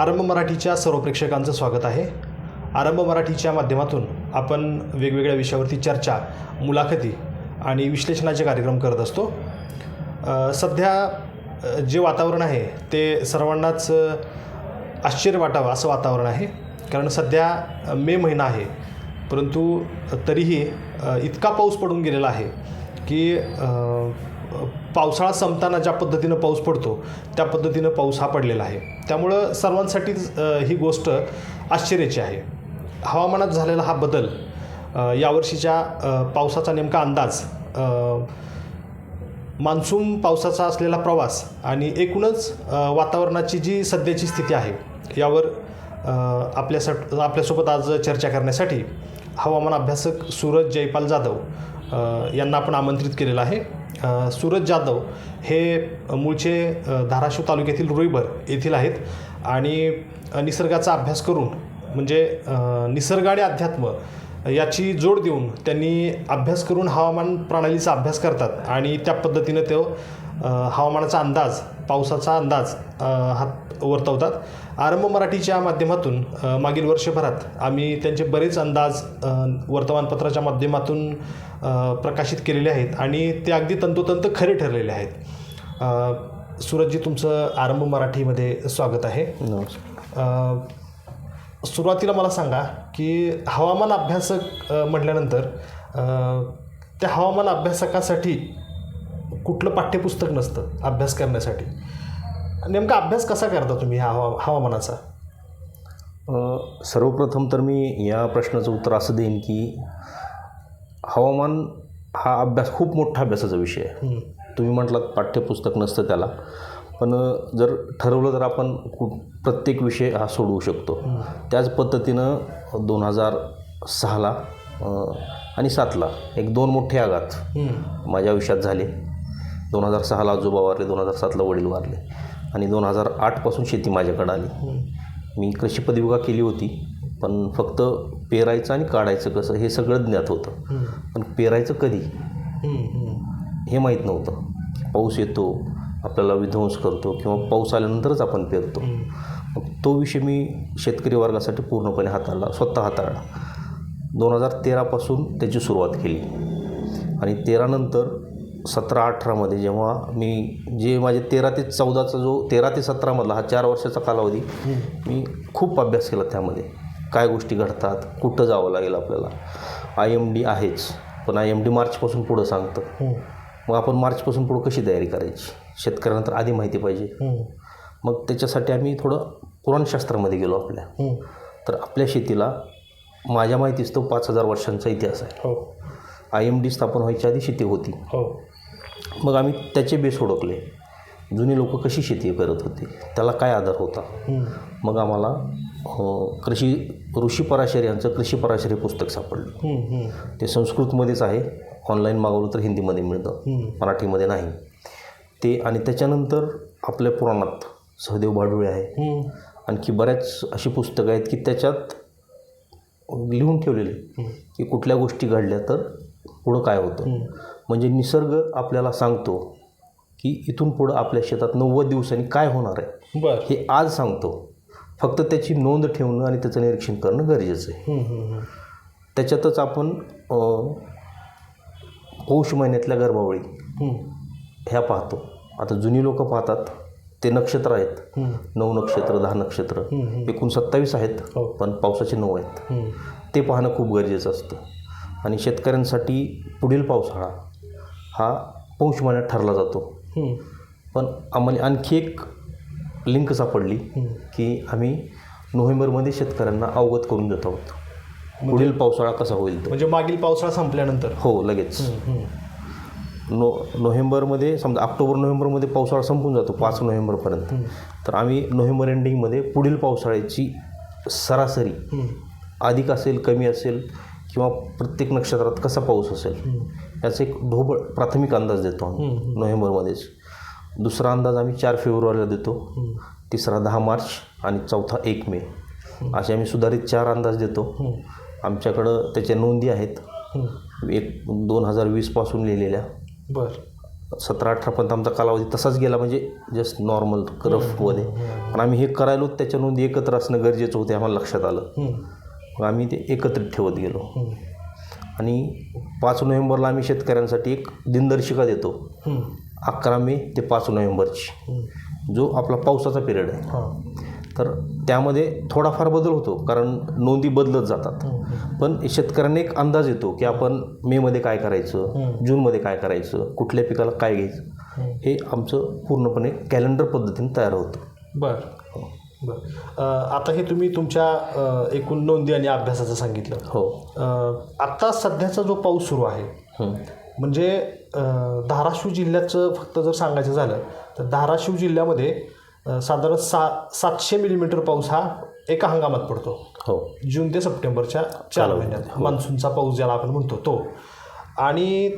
आरंभ मराठीच्या सर्व प्रेक्षकांचं स्वागत आहे. आरंभ मराठीच्या माध्यमातून आपण वेगवेगळ्या विषयावरती चर्चा मुलाखती आणि विश्लेषणाचे कार्यक्रम करत असतो. सध्या जे वातावरण आहे ते सर्वांनाच आश्चर्य वाटावं असं वातावरण आहे. कारण सध्या मे महिना आहे. परंतु तरीही इतका पाऊस पडून गेलेला आहे की पावसाळा संपताना ज्या पद्धतीनं पाऊस पडतो त्या पद्धतीनं पाऊस हा पडलेला आहे. त्यामुळं सर्वांसाठीच ही गोष्ट आश्चर्याची आहे. हवामानात झालेला हा बदल यावर्षीच्या पावसाचा नेमका अंदाज मान्सून पावसाचा असलेला प्रवास आणि एकूणच वातावरणाची जी सध्याची स्थिती आहे यावर अ, आपल्यासाठी आपल्यासोबत आज चर्चा करण्यासाठी हवामान अभ्यासक सूरज जयपाल जाधव यांना आपण आमंत्रित केलेलं आहे. सूरज जाधव हे मूळचे धाराशिव तालुक्यातील रुईभर येथील आहेत. आणि निसर्गाचा अभ्यास करून म्हणजे निसर्ग आणि अध्यात्म याची जोड देऊन त्यांनी अभ्यास करून हवामान प्रणालीचा अभ्यास करतात. आणि त्या पद्धतीनं तो हवामानाचा अंदाज पावसाचा अंदाज अ, हा वर्तवतात. आरंभ मराठीच्या माध्यमातून मागील वर्षभरात आम्ही त्यांचे बरेच अंदाज वर्तमानपत्राच्या माध्यमातून प्रकाशित केलेले आहेत आणि ते अगदी तंतोतंत खरे ठरलेले आहेत. सूरजजी तुमचं आरंभ मराठीमध्ये स्वागत आहे. सुरुवातीला मला सांगा की हवामान अभ्यासक म्हटल्यानंतर त्या हवामान अभ्यासकासाठी कुठलं पाठ्यपुस्तक नसतं अभ्यास करण्यासाठी. नेमका अभ्यास कसा करता तुम्ही हवा हवामानाचा? सर्वप्रथम तर मी या प्रश्नाचं उत्तर असं देईन की हवामान हा अभ्यास खूप मोठा अभ्यासाचा विषय आहे. तुम्ही म्हटलात पाठ्यपुस्तक नसतं त्याला. पण जर ठरवलं तर आपण कु प्रत्येक विषय हा सोडवू शकतो. त्याच पद्धतीनं दोन हजार सहाला आणि सातला एक दोन मोठे आघात माझ्या आयुष्यात झाले. दोन हजार सहाला आजोबा वारले दोन हजार सातला वडील वारले. आणि दोन हजार आठपासून शेती माझ्याकडं आली. मी कृषी पदविका केली होती पण फक्त पेरायचं आणि काढायचं कसं हे सगळं ज्ञात होतं. पण पेरायचं कधी? हं, माहीत नव्हतं. पाऊस येतो आपल्याला विध्वंस करतो किंवा पाऊस आल्यानंतरच आपण पेरतो. मग तो विषय मी शेतकरी वर्गासाठी पूर्णपणे हाताळला स्वतः हाताळला. दोन हजार तेरापासून त्याची सुरुवात केली. आणि तेरानंतर सतरा अठरामध्ये जेव्हा मी जे माझे तेरा ते चौदाचा जो तेरा ते सतरामधला हा चार वर्षाचा कालावधी मी खूप अभ्यास केला त्यामध्ये. काय गोष्टी घडतात कुठं जावं लागेल आपल्याला. आय एम डी आहेच पण आय एम डी मार्चपासून पुढं सांगतं. मग आपण मार्चपासून पुढं कशी तयारी करायची? शेतकऱ्यांना तर आधी माहिती पाहिजे. मग त्याच्यासाठी आम्ही थोडं पुराणशास्त्रामध्ये गेलो आपल्या. तर आपल्या शेतीला माझ्या माहितीच तो पाच हजार वर्षांचा इतिहास आहे. आय एम डी स्थापन व्हायच्या आधी शेती होती. हो. मग आम्ही त्याचे बेस ओळखले. जुनी लोक कशी शेती करत होती त्याला काय आधार होता? हं, मग आम्हाला कृषी ऋषी पराशर यांचं कृषी पराशरी पुस्तक सापडलं. हं, हं, ते संस्कृतमध्येच आहे. ऑनलाईन मागवलं तर हिंदीमध्ये मिळतं. हं. मराठीमध्ये नाही. ते आणि त्याच्यानंतर आपल्या पुराणात सहदेव भाडुळे आहे. हं, आणखी बऱ्याच अशी पुस्तकं आहेत की त्याच्यात लिहून ठेवलेले की कुठल्या गोष्टी घडल्या तर पुढं काय होतं. म्हणजे निसर्ग आपल्याला सांगतो की इथून पुढं आपल्या शेतात नव्वद दिवसांनी काय होणार आहे बरं. हे आज सांगतो. फक्त त्याची नोंद ठेवणं आणि त्याचं निरीक्षण करणं गरजेचं आहे. त्याच्यातच आपण पौष महिन्यातल्या गर्भावळी ह्या पाहतो. आता जुनी लोक पाहतात ते नक्षत्र आहेत. नऊ नक्षत्र दहा नक्षत्र. एकूण सत्तावीस आहेत हो. पण पावसाचे नऊ आहेत. ते पाहणं खूप गरजेचं असतं. आणि शेतकऱ्यांसाठी पुढील पावसाळा हा पौष महिन्यात ठरला जातो. पण आम्हाला आणखी एक लिंक सापडली. की आम्ही नोव्हेंबरमध्ये शेतकऱ्यांना अवगत करून देत आहोत. पुढील पावसाळा कसा होईल तो? म्हणजे मागील पावसाळा संपल्यानंतर. हो लगेच. नो नोव्हेंबरमध्ये समजा ऑक्टोबर नोव्हेंबरमध्ये पावसाळा संपून जातो पाच नोव्हेंबरपर्यंत. तर आम्ही नोव्हेंबर एंडिंगमध्ये पुढील पावसाळ्याची सरासरी अधिक असेल कमी असेल किंवा प्रत्येक नक्षत्रात कसा पाऊस असेल याचा एक ढोबळ प्राथमिक अंदाज देतो आम्ही नोव्हेंबरमध्येच. दुसरा अंदाज आम्ही चार फेब्रुवारीला देतो तिसरा दहा मार्च आणि चौथा एक मे. असे आम्ही सुधारित चार अंदाज देतो. आमच्याकडं त्याच्या नोंदी आहेत. एक दोन हजार वीसपासून लिहिलेल्या. बरं. सतरा अठरापर्यंत आमचा कालावधी तसाच गेला म्हणजे जस्ट नॉर्मल रफमध्ये पण आम्ही हे करायलो त्याच्या नोंदी एकत्र असणं गरजेचं होते आम्हाला लक्षात आलं. मग आम्ही ते एकत्रित ठेवत गेलो. आणि पाच नोव्हेंबरला आम्ही शेतकऱ्यांसाठी एक दिनदर्शिका देतो अकरा मे ते पाच नोव्हेंबरची. जो आपला पावसाचा पिरियड आहे हां. तर त्यामध्ये थोडाफार बदल होतो कारण नोंदी बदलत जातात. पण शेतकऱ्यांना एक अंदाज येतो की आपण मेमध्ये काय करायचं. जूनमध्ये काय करायचं कुठल्या पिकाला काय घ्यायचं. हे आमचं पूर्णपणे कॅलेंडर पद्धतीने तयार होतं बर बर. आता हे तुम्ही तुमच्या एकूण नोंदी आणि अभ्यासाचं सांगितलं. हो. आत्ता सध्याचा जो पाऊस सुरू आहे हं. म्हणजे धाराशिव जिल्ह्याचं फक्त जर सांगायचं झालं तर धाराशिव जिल्ह्यामध्ये साधारण सा सातशे मिलीमीटर पाऊस हा एका हंगामात पडतो. हो. जून ते सप्टेंबरच्या चार महिन्यात. मान्सूनचा पाऊस ज्याला आपण म्हणतो तो. आणि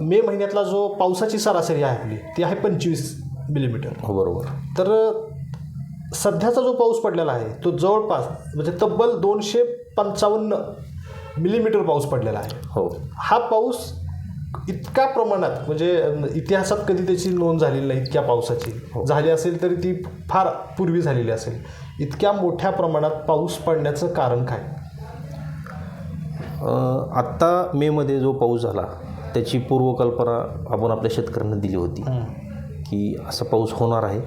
मे महिन्यातला जो पावसाची सरासरी आहे आपली ती आहे पंचवीस मिलीमीटर हो बरोबर. तर सध्याचा जो पाऊस पडलेला आहे तो जवळपास म्हणजे तब्बल दोनशे पंचावन्न मिलीमीटर पाऊस पडलेला आहे. हो. हा पाऊस इतक्या प्रमाणात म्हणजे इतिहासात कधी त्याची नोंद झालेली नाही इतक्या पावसाची. झाली असेल तरी ती फार पूर्वी झालेली असेल. इतक्या मोठ्या प्रमाणात पाऊस पडण्याचं कारण काय? आत्ता मेमध्ये जो पाऊस झाला त्याची पूर्वकल्पना आपण आपल्या शेतकऱ्यांना दिली होती. की असा पाऊस होणार आहे.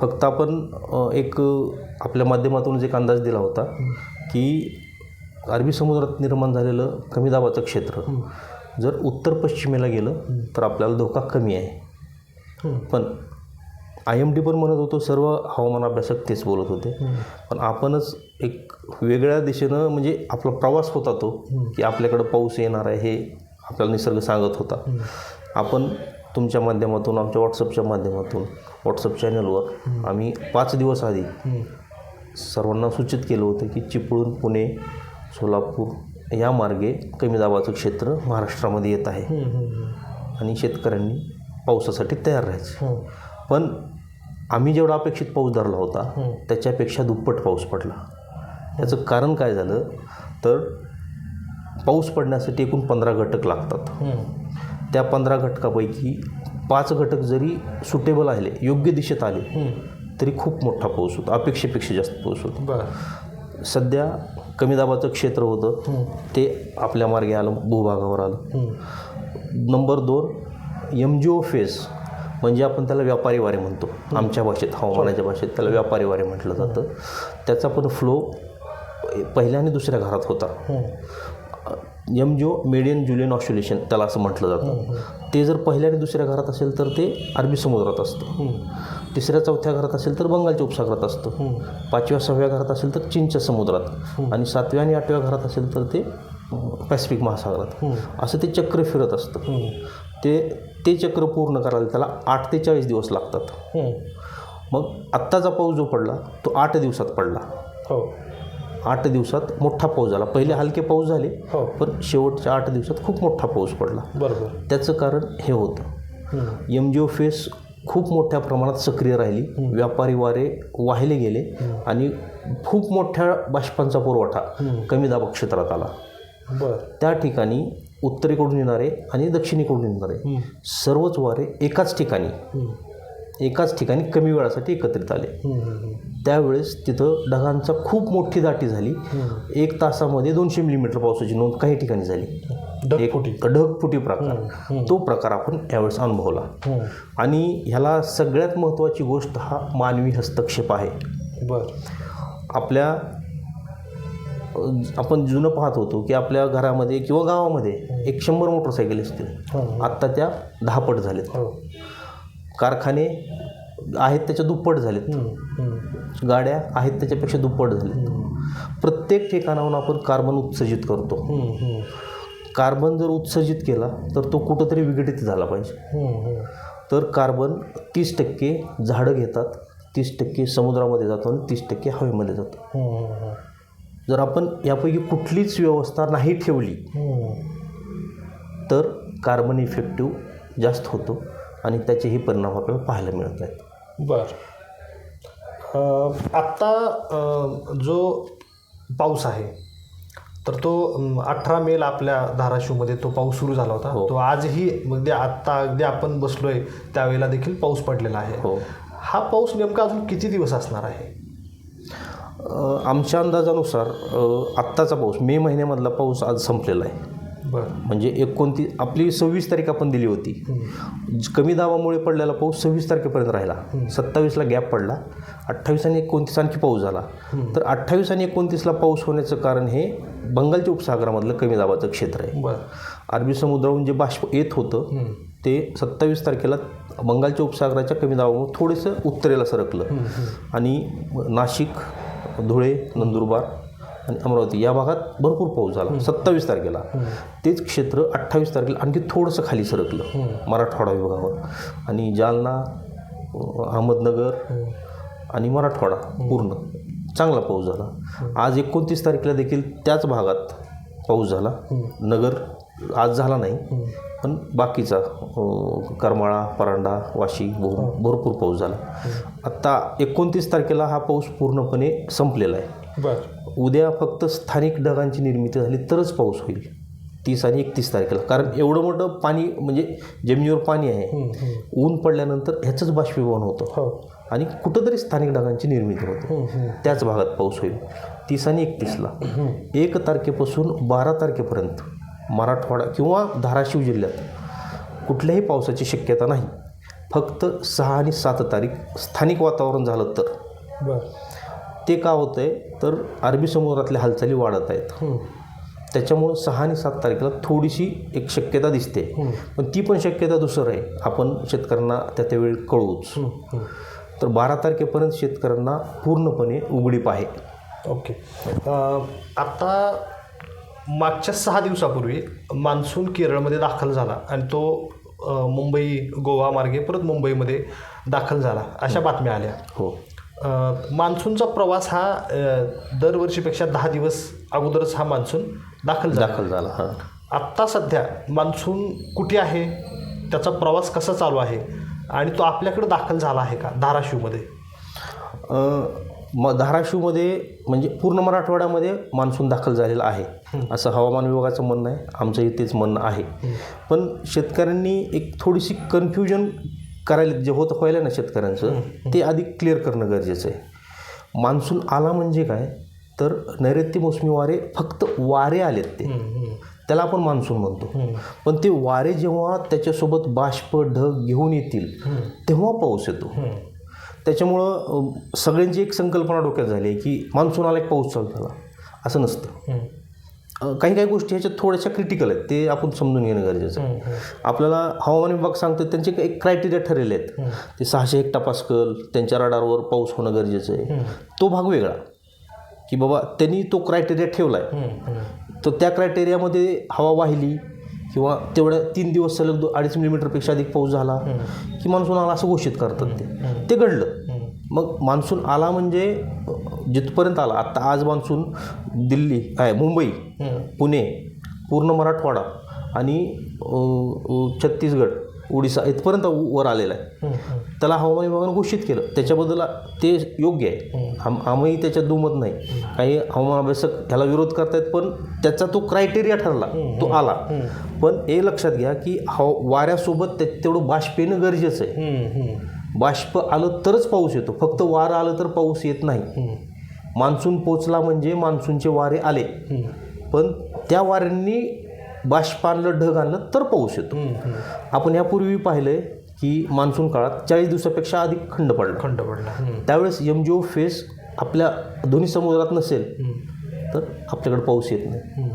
फक्त आपण एक आपल्या माध्यमातूनच एक अंदाज दिला होता की अरबी समुद्रात निर्माण झालेलं कमी दाबाचं क्षेत्र जर उत्तर पश्चिमेला गेलं तर आपल्याला धोका कमी आहे. पण आय एम डी पण म्हणत होतो सर्व हवामान अभ्यासक तेच बोलत होते. पण आपणच एक वेगळ्या दिशेनं म्हणजे आपला प्रवास होता तो की आपल्याकडं पाऊस येणार आहे हे आपल्याला निसर्ग सांगत होता. आपण तुमच्या माध्यमातून आमच्या व्हॉट्सअपच्या माध्यमातून व्हॉट्सअप चॅनलवर आम्ही पाच दिवस आधी सर्वांना सूचित केलं होतं की चिपळूण पुणे सोलापूर या मार्गे कमी दाबाचं क्षेत्र महाराष्ट्रामध्ये येत आहे. आणि शेतकऱ्यांनी पावसासाठी तयार राहायचं. पण आम्ही जेवढा अपेक्षित पाऊस धरला होता त्याच्यापेक्षा दुप्पट पाऊस पडला. याचं कारण काय झालं? तर पाऊस पडण्यासाठी एकूण पंधरा घटक लागतात. त्या पंधरा घटकापैकी पाच घटक जरी सुटेबल आले योग्य दिशेत आले तरी खूप मोठा पाऊस होता. अपेक्षेपेक्षा जास्त पाऊस होता. सध्या कमी दाबाचं क्षेत्र होतं. ते आपल्या मार्गे आलं भूभागावर आलं. नंबर दोन एम जी ओ फेस म्हणजे आपण त्याला व्यापारी वारे म्हणतो. आमच्या भाषेत हवामानाच्या भाषेत त्याला व्यापारी वारे म्हटलं जातं. त्याचा पण फ्लो पहिल्या आणि दुसऱ्या घरात होता. एम जो मेडियन जुलियन ऑस्ट्रेलेशन त्याला असं म्हटलं जातं. ते जर पहिल्या आणि दुसऱ्या घरात असेल तर ते अरबी समुद्रात असतं. तिसऱ्या चौथ्या घरात असेल तर बंगालच्या उपसागरात असतं. पाचव्या सहाव्या घरात असेल तर चीनच्या समुद्रात. आणि सातव्या आणि आठव्या घरात असेल तर ते पॅसिफिक महासागरात. असं ते चक्र फिरत असतं. ते ते चक्र पूर्ण करायला त्याला आठ ते चाळीस दिवस लागतात. मग आत्ताचा पाऊस जो पडला तो आठ दिवसात पडला. हो. आठ दिवसात मोठा पाऊस झाला. पहिले हलके पाऊस झाले हो. पण शेवटच्या आठ दिवसात खूप मोठा पाऊस पडला. बरोबर. त्याचं कारण हे होतं. एम जी ओ फेस खूप मोठ्या प्रमाणात सक्रिय राहिली. व्यापारी वारे वाहिले गेले आणि खूप मोठ्या बाष्पांचा पुरवठा कमी दाब क्षेत्रात आला. बरं. त्या ठिकाणी उत्तरेकडून येणारे आणि दक्षिणेकडून येणारे सर्वच वारे एकाच ठिकाणी. एकाच ठिकाणी कमी वेळासाठी एकत्रित आले. त्यावेळेस तिथं ढगांचा खूप मोठी दाटी झाली. एक तासामध्ये दोनशे मिलीमीटर पावसाची नोंद काही ठिकाणी झाली. एक ढगफुटी प्रकार. तो प्रकार आपण यावेळेस अनुभवला. आणि ह्याला सगळ्यात महत्त्वाची गोष्ट हा मानवी हस्तक्षेप आहे. बर. आपल्या आपण जुनं पाहत होतो की आपल्या घरामध्ये किंवा गावामध्ये एक शंभर मोटरसायकल असतील. आत्ता त्या दहा पट झालेत. हो. कारखाने आहेत त्याच्या दुप्पट झालेत. गाड्या आहेत त्याच्यापेक्षा दुप्पट झालेत. प्रत्येक ठिकाणाहून आपण कार्बन उत्सर्जित करतो. कार्बन जर उत्सर्जित केला तर तो कुठंतरी विघटित झाला पाहिजे. तर कार्बन तीस टक्के झाडं घेतात तीस टक्के समुद्रामध्ये जातो आणि तीस टक्के हवेमध्ये जातो. जर आपण यापैकी कुठलीच व्यवस्था नाही ठेवली तर कार्बन इफेक्टिव्ह जास्त होतो. आणि त्याचेही परिणाम आपल्याला पाहायला मिळत नाहीत बर. आत्ता जो पाऊस आहे तर तो अठरा मेला आपल्या धाराशिवमध्ये तो पाऊस सुरू झाला होता. हो. तो आजही अगदी आत्ता अगदी आपण बसलोय त्यावेळेला देखील पाऊस पडलेला आहे. हो. हा पाऊस नेमका अजून किती दिवस असणार आहे? आमच्या अंदाजानुसार आत्ताचा पाऊस मे महिन्यामधला पाऊस आज संपलेला आहे. म्हणजे एकोणतीस आपली सव्वीस तारीख आपण दिली होती. कमी दाबामुळे पडलेला पाऊस सव्वीस तारखेपर्यंत राहिला. सत्तावीसला गॅप पडला. अठ्ठावीस आणि एकोणतीस आणखी पाऊस झाला. तर अठ्ठावीस आणि एकोणतीसला पाऊस होण्याचं कारण हे बंगालच्या उपसागरामधलं कमी दाबाचं क्षेत्र आहे. बरं. अरबी समुद्राहून जे बाष्प येत होतं ते सत्तावीस तारखेला बंगालच्या उपसागराच्या कमी दाबामुळे थोडंसं उत्तरेला सरकलं. आणि नाशिक धुळे नंदुरबार आणि अमरावती या भागात भरपूर पाऊस झाला. सत्तावीस तारखेला. तेच क्षेत्र अठ्ठावीस तारखेला आणखी थोडंसं खाली सरकलं. मराठवाडा विभागावर. आणि जालना अहमदनगर आणि मराठवाडा पूर्ण. चांगला पाऊस झाला. आज एकोणतीस तारखेला देखील त्याच भागात पाऊस झाला. नगर आज झाला नाही. पण बाकीचा करमाळा परांडा वाशी भरपूर पाऊस झाला. आत्ता एकोणतीस तारखेला हा पाऊस पूर्णपणे संपलेला आहे. बरं. उद्या फक्त स्थानिक ढगांची निर्मिती झाली तरच पाऊस होईल. तीस आणि एकतीस तारखेला. कारण एवढं मोठं पाणी म्हणजे जमिनीवर पाणी आहे ऊन पडल्यानंतर ह्याचंच बाष्पीभवन होतं. हो. आणि कुठंतरी स्थानिक ढगांची निर्मिती होते. त्याच भागात पाऊस होईल. तीस आणि एकतीसला. एक तारखेपासून बारा तारखेपर्यंत मराठवाडा किंवा धाराशिव जिल्ह्यात कुठल्याही पावसाची शक्यता नाही. फक्त सहा आणि सात तारीख स्थानिक वातावरण झालं तर. बरं. ते का होतं आहे तर अरबी समुद्रातल्या हालचाली वाढत आहेत. त्याच्यामुळं सहा आणि सात तारखेला थोडीशी एक शक्यता दिसते. पण ती पण शक्यता दुसरं आहे. आपण शेतकऱ्यांना त्या त्यावेळी कळवूच. तर बारा तारखेपर्यंत शेतकऱ्यांना पूर्णपणे उघडीप आहे. ओके. आता मागच्या सहा दिवसापूर्वी मान्सून केरळमध्ये दाखल झाला आणि तो मुंबई गोवा मार्गे परत मुंबईमध्ये दाखल झाला अशा बातम्या आल्या. हो. मान्सूनचा प्रवास हा दरवर्षीपेक्षा दहा दिवस अगोदरच हा मान्सून दाखल झाला. दाखल झाला हां. आत्ता सध्या मान्सून कुठे आहे? त्याचा प्रवास कसा चालू आहे? आणि तो आपल्याकडे दाखल झाला आहे का? धाराशिवमध्ये. म धाराशिवमध्ये म्हणजे पूर्ण मराठवाड्यामध्ये मान्सून दाखल झालेला आहे. असं हवामान विभागाचं म्हणणं आहे. आमचं इथेच म्हणणं आहे. पण शेतकऱ्यांनी एक थोडीशी कन्फ्युजन करायला जे होत व्हायला ना शेतकऱ्यांचं ते आधी क्लिअर करणं गरजेचं आहे. मान्सून आला म्हणजे काय? तर नैऋत्य मोसमी वारे फक्त वारे आलेत ते. त्याला आपण मान्सून म्हणतो. पण ते वारे जेव्हा त्याच्यासोबत बाष्प ढग घेऊन येतील तेव्हा पाऊस येतो. त्याच्यामुळं सगळ्यांची एक संकल्पना डोक्यात झाली आहे की मान्सून आला एक पाऊस चालू झाला. असं नसतं. काही काही गोष्टी ह्याच्यात थोड्याशा क्रिटिकल आहेत. ते आपण समजून घेणं गरजेचं आहे. आपल्याला हवामान विभाग सांगतो त्यांचे एक क्रायटेरिया ठरलेले आहेत. ते सहाशे हेक्टा पास्कल त्यांच्या रडारवर पाऊस होणं गरजेचं आहे. तो भाग वेगळा. की बाबा त्यांनी तो क्रायटेरिया ठेवला आहे तर त्या क्रायटेरियामध्ये हवा वाहिली किंवा तेवढ्या तीन दिवस सलग दो अडीच मिलीमीटरपेक्षा अधिक पाऊस झाला की मान्सून आला असं घोषित करतात ते. ते घडलं. मग मान्सून आला म्हणजे जिथपर्यंत आला आत्ता आज मान्सून दिल्ली आहे मुंबई पुणे पूर्ण मराठवाडा आणि छत्तीसगड ओडिसा इथपर्यंत वर आलेला आहे. त्याला हवामान विभागानं घोषित केलं. त्याच्याबद्दल ते योग्य आहे. आम आम्ही त्याच्यात दुमत नाही. काही हवामान अभ्यासक ह्याला विरोध करतायत पण त्याचा तो क्रायटेरिया ठरला. तो आला. पण हे लक्षात घ्या की हवा वाऱ्यासोबत ते तेवढं बाष्प येणं गरजेचं आहे. बाष्प आलं तरच पाऊस येतो. फक्त वारं आलं तर पाऊस येत नाही. मान्सून पोचला म्हणजे मान्सूनचे वारे आले. पण त्या वाऱ्यांनी बाष्प आणलं ढग आणलं तर पाऊस येतो. आपण यापूर्वी पाहिलं की मान्सून काळात चाळीस दिवसापेक्षा अधिक खंड पडला. खंड पडला. त्यावेळेस एम जी ओ फेस आपल्या दोन्ही समुद्रात नसेल तर आपल्याकडे पाऊस येत नाही.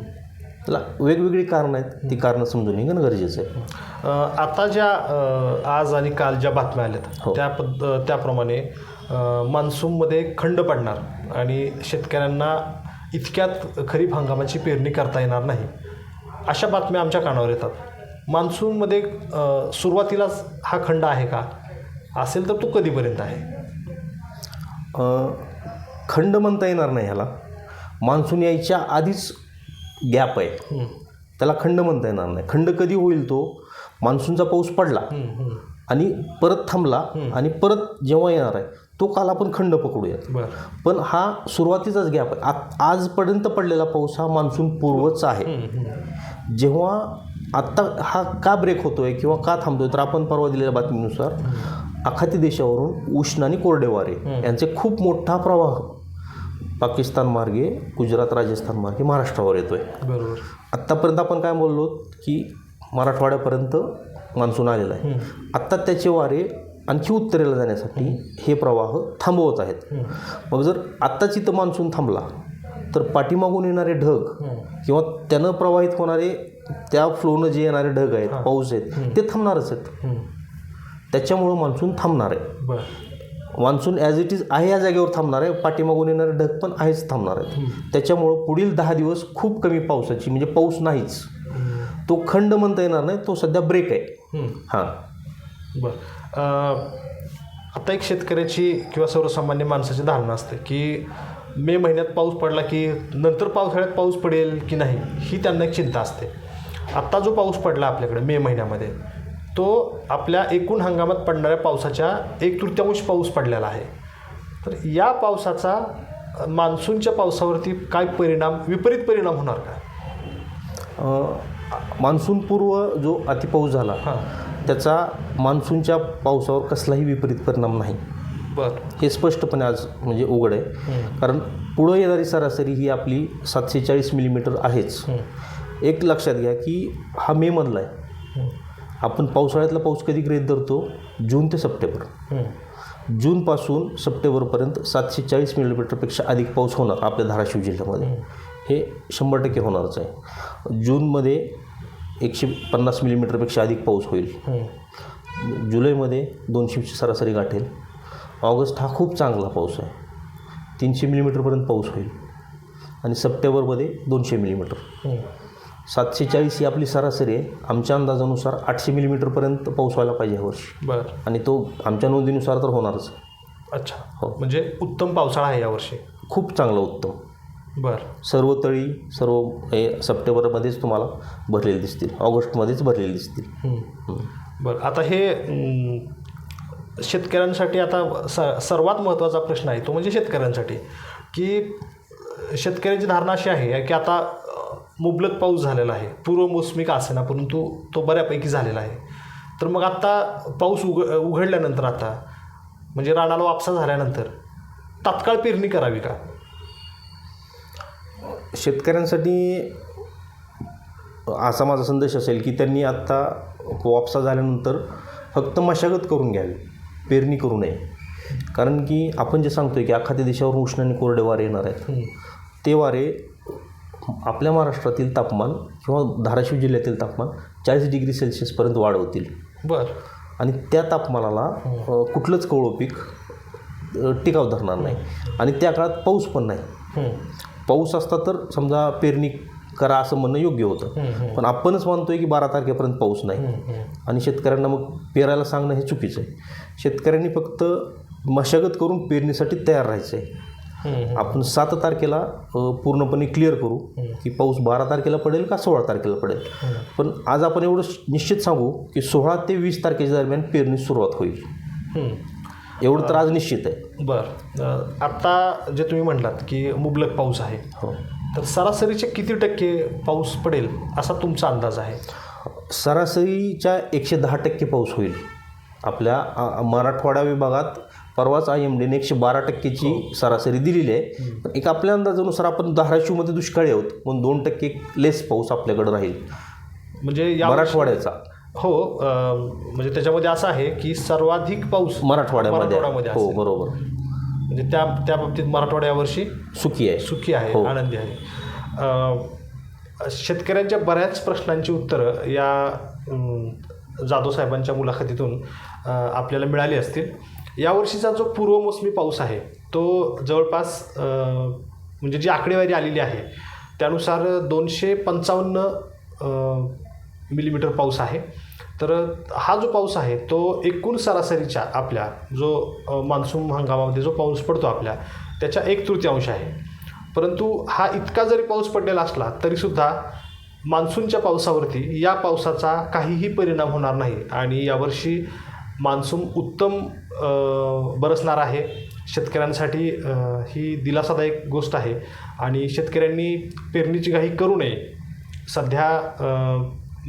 त्याला वेगवेगळी कारणं आहेत. ती कारणं समजून घेणं गरजेचं आहे. आता ज्या आज आणि काल ज्या बातम्या आल्यात हो. त्या पद्ध त्याप्रमाणे मान्सूनमध्ये खंड पडणार आणि शेतकऱ्यांना इतक्यात खरीप हंगामाची पेरणी करता येणार नाही. अशा बातम्या आमच्या कानावर येतात. मान्सूनमध्ये सुरुवातीलाच हा खंड आहे का? असेल तर तो कधीपर्यंत आहे? खंड म्हणता येणार नाही ह्याला. मान्सून यायच्या आधीच गॅप आहे. त्याला खंड म्हणता येणार नाही. खंड कधी होईल तो? मान्सूनचा पाऊस पडला आणि परत थांबला आणि परत जेव्हा येणार आहे तो काल आपण खंड पकडूयात. पण हा सुरुवातीचाच गॅप आहे. आ आजपर्यंत पडलेला पाऊस हा मान्सून पूर्वच आहे. जेव्हा आत्ता हा का ब्रेक होतोय किंवा का थांबतोय तर आपण परवा दिलेल्या बातमीनुसार आखाती देशावरून उष्ण आणि कोरडे वारे यांचे खूप मोठा प्रवाह पाकिस्तान मार्गे गुजरात राजस्थान मार्गे महाराष्ट्रावर येतोय. बरोबर. आत्तापर्यंत आपण काय बोललो की मराठवाड्यापर्यंत मान्सून आलेला आहे. आत्ता त्याचे वारे आणखी उत्तरेला जाण्यासाठी हे प्रवाह थांबवत आहेत. मग जर आत्ताच इथं मान्सून थांबला तर पाठीमागून येणारे ढग किंवा त्यानं प्रवाहित होणारे त्या फ्लोनं जे येणारे ढग आहेत पाऊस आहेत ते थांबणारच आहेत. त्याच्यामुळं मान्सून थांबणार आहे. मान्सून ॲज इट इज आहे या जागेवर थांबणार आहे पाठीमागून येणारे ढग पण आहेच थांबणार आहेत. त्याच्यामुळं पुढील दहा दिवस खूप कमी पावसाची म्हणजे पाऊस नाहीच. तो खंड म्हणता येणार नाही तो सध्या ब्रेक आहे. हां. बरं. आता एक शेतकऱ्याची किंवा सर्वसामान्य माणसाची धारणा असते की मे महिन्यात पाऊस पडला की नंतर पावसाळ्यात पाऊस पडेल की नाही ही त्यांना एक चिंता असते. आत्ता जो पाऊस पडला आपल्याकडे मे महिन्यामध्ये तो आपल्या एकूण हंगामात पडणाऱ्या पावसाच्या एक तृतीयांश पाऊस पडलेला आहे. तर या पावसाचा मान्सूनच्या पावसावरती काय परिणाम विपरीत परिणाम होणार का? मान्सूनपूर्व जो अतिपाऊस झाला हां. त्याचा मान्सूनच्या पावसावर कसलाही विपरीत परिणाम नाही. बरं. हे स्पष्टपणे आज म्हणजे उघड आहे. कारण पुढं येणारी सरासरी ही आपली सातशे चाळीस मिलीमीटर आहेच. एक लक्षात घ्या की हा मेमधला आहे. आपण पावसाळ्यातला पाऊस कधी गृहीत धरतो? जून ते सप्टेंबर. जूनपासून सप्टेंबरपर्यंत सातशे चाळीस मिलीमीटरपेक्षा अधिक पाऊस होणार आपल्या धाराशिव जिल्ह्यामध्ये. हे शंभर टक्के होणारच आहे. जूनमध्ये एकशे पन्नास मिलीमीटरपेक्षा अधिक पाऊस होईल. जुलैमध्ये दोनशेची सरासरी गाठेल ऑगस्ट हा खूप चांगला पाऊस आहे. तीनशे मिलीमीटरपर्यंत पाऊस होईल. आणि सप्टेंबरमध्ये दोनशे मिलीमीटर. सातशे चाळीस ही आपली सरासरी आहे. आमच्या अंदाजानुसार आठशे मिलीमीटरपर्यंत पाऊस व्हायला पाहिजे यावर्षी बरं. आणि तो आमच्या नोंदीनुसार तर होणारच अच्छा. हो. म्हणजे उत्तम पावसाळा आहे यावर्षी खूप चांगलं उत्तम. बरं. सर्व तळी सर्व हे सप्टेंबरमध्येच तुम्हाला भरलेले दिसतील. ऑगस्टमध्येच भरलेले दिसतील. बरं. आता हे शेतकऱ्यांसाठी आता स सर्वात महत्त्वाचा प्रश्न आहे तो म्हणजे शेतकऱ्यांसाठी. की शेतकऱ्यांची धारणा अशी आहे की आता मुबलक पाऊस झालेला आहे. पूर्व मोसमी का असेना परंतु तो बऱ्यापैकी झालेला आहे. तर मग आत्ता पाऊस उघ उघडल्यानंतर आता म्हणजे रानाला वापसा झाल्यानंतर तात्काळ पेरणी करावी का? शेतकऱ्यांसाठी असा माझा संदेश असेल की त्यांनी आत्ता वापसा झाल्यानंतर फक्त मशागत करून घ्यावी पेरणी करू नये. कारण की आपण जे सांगतोय की आखाती देशावर उष्ण आणि कोरडे वारे येणार आहेत ते वारे आपल्या महाराष्ट्रातील तापमान किंवा धाराशिव जिल्ह्यातील तापमान चाळीस डिग्री सेल्सिअसपर्यंत वाढवतील. बरं. आणि त्या तापमानाला कुठलंच कवळं पीक टिकाव धरणार नाही. आणि त्या काळात पाऊस पण नाही. पाऊस असता तर समजा पेरणी करा असं म्हणणं योग्य होतं. पण आपणच मानतोय की बारा तारखेपर्यंत पाऊस नाही. आणि शेतकऱ्यांना मग पेरायला सांगणं हे चुकीचं आहे. शेतकऱ्यांनी फक्त मशागत करून पेरणीसाठी तयार राहायचं आहे. आपण सात तारखेला पूर्णपणे क्लिअर करू की पाऊस बारा तारखेला पडेल का सोळा तारखेला पडेल. पण आज आपण एवढं निश्चित सांगू की सोळा ते वीस तारखेच्या दरम्यान पेरणी सुरुवात होईल. एवढं तर आज निश्चित आहे. बरं. आत्ता जे तुम्ही म्हणलात की मुबलक पाऊस आहे. हो. तर सरासरीचे किती टक्के पाऊस पडेल असा तुमचा अंदाज आहे? सरासरीच्या एकशे दहा टक्के पाऊस होईल. आपल्या मराठवाडा विभागात परवाच आय एम डीने एकशे बारा टक्केची सरासरी दिलेली आहे. पण एक आपल्या अंदाजानुसार आपण धाराशिवमध्ये दुष्काळी आहोत. म्हणून दोन टक्के लेस पाऊस आपल्याकडे राहील. म्हणजे मराठवाड्याचा. हो म्हणजे त्याच्यामध्ये असं आहे की सर्वाधिक पाऊस मराठवाड्यामध्ये मराठवाड्यामध्ये हो असेल. बरोबर. म्हणजे त्या त्या बाबतीत मराठवाडा यावर्षी सुखी आहे. सुखी आहे हो. आनंदी आहे. अं, शेतकऱ्यांच्या बऱ्याच प्रश्नांची उत्तरं या अं, जाधव साहेबांच्या मुलाखतीतून अं, आपल्याला मिळाली असतील. यावर्षीचा जो पूर्वमोसमी पाऊस आहे तो जवळपास अं, म्हणजे जी आकडेवारी आलेली आहे त्यानुसार दोनशे पंचावन्न मिलीमीटर पाऊस आहे. तर हा जो पाऊस आहे तो एकूण सरासरीच्या आपल्या जो मान्सून हंगामामध्ये जो पाऊस पडतो आपल्या त्याच्या एक तृतीयांश आहे. परंतु हा इतका जरी पाऊस पडलेला असला तरीसुद्धा मान्सूनच्या पावसावरती या पावसाचा काहीही परिणाम होणार नाही. आणि यावर्षी मान्सून उत्तम बरसणार आहे. शेतकऱ्यांसाठी ही दिलासादायक गोष्ट आहे. आणि शेतकऱ्यांनी पेरणीची घाई करू नये. सध्या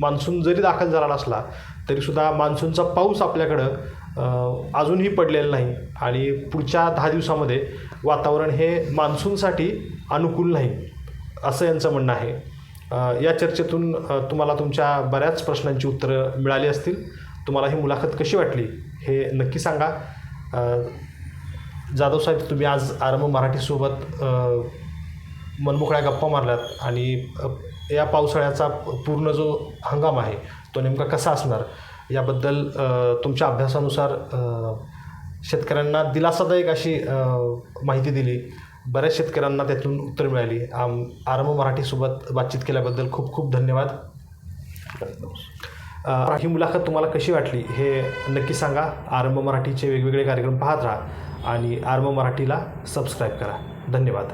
मान्सून जरी दाखल झाला नसला तरीसुद्धा मान्सूनचा पाऊस आपल्याकडं अजूनही पडलेला नाही. आणि पुढच्या दहा दिवसामध्ये वातावरण हे मान्सूनसाठी अनुकूल नाही असं यांचं म्हणणं आहे. या चर्चेतून तुम्हाला तुमच्या बऱ्याच प्रश्नांची उत्तरं मिळाली असतील. तुम्हाला ही मुलाखत कशी वाटली हे नक्की सांगा. जाधव साहेब तुम्ही आज आरंभ मराठीसोबत मनमोकळ्या गप्पा मारल्यात आणि या पावसाळ्याचा पूर्ण जो हंगाम आहे तो नेमका कसा असणार? याबद्दल तुमच्या अभ्यासानुसार शेतकऱ्यांना दिलासादायक अशी माहिती दिली. बऱ्याच शेतकऱ्यांना त्यातून उत्तर मिळाली. आम आरंभ मराठीसोबत बातचीत केल्याबद्दल खूप खूप धन्यवाद. ही मुलाखत तुम्हाला कशी वाटली हे नक्की सांगा. आरंभ मराठीचे वेगवेगळे कार्यक्रम पाहत राहा आणि आरंभ मराठीला सबस्क्राईब करा. धन्यवाद.